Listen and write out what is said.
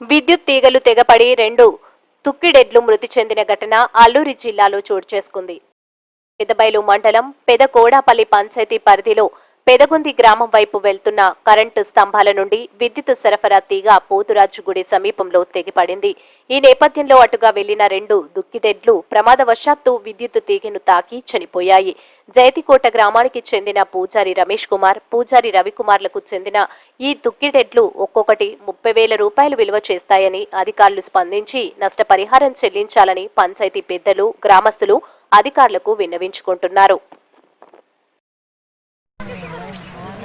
విద్యుత్ తీగలు తెగపడి రెండు తుక్కిడెడ్లు మృతి చెందిన ఘటన అల్లూరి జిల్లాలో చోటు చేసుకుంది. పెదబైలు మండలం పెదకోడాపల్లి పంచాయతీ పరిధిలో పెదగుంది గ్రామం వైపు వెళ్తున్న కరెంటు స్తంభాల నుండి విద్యుత్ సరఫరా తీగ పోతురాజు గుడి సమీపంలో తెగిపడింది. ఈ నేపథ్యంలో అటుగా వెళ్ళిన రెండు దుక్కిడెడ్లు ప్రమాదవశాత్తు విద్యుత్ తీగను తాకి చనిపోయాయి. జయతికోట గ్రామానికి చెందిన పూజారి రమేష్ కుమార్ పూజారి రవికుమార్లకు చెందిన ఈ దుక్కిడెడ్లు ఒక్కొక్కటి ముప్పై వేల రూపాయలు విలువ చేస్తాయని అధికారులు స్పందించి నష్టపరిహారం చెల్లించాలని పంచాయతీ పెద్దలు గ్రామస్తులు అధికారులకు విన్నవించుకుంటున్నారు.